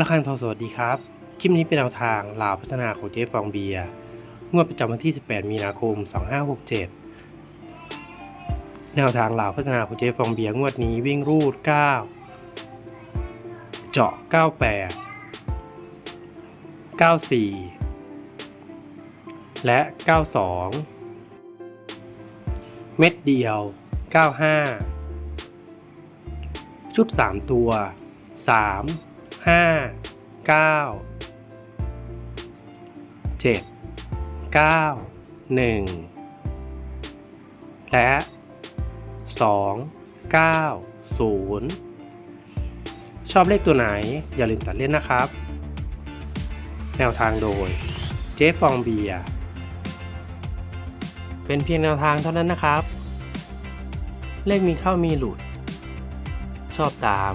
ระคังทองสวัสดีครับ คลิปนี้เป็นแนวทางลาวพัฒนาของเจ๊ฟองเบียร์งวดประจำวันที่ 18 มีนาคม 2567 แนวทางลาวพัฒนาของเจ๊ฟองเบียร์งวดนี้วิ่งรูด 9 เจาะ 98 94 และ 92 เม็ดเดียว 95 ชุด 3 ตัว 3 ห้าเก้าเจ็ดเก้าหนึ่งและสองเก้าศูนย์ชอบเลขตัวไหนอย่าลืมตัดเล่นนะครับ แนวทางโดยเจ๊ฟองเบียเป็นเพียงแนวทางเท่านั้นนะครับ เลขมีเข้ามีหลุด ชอบตาม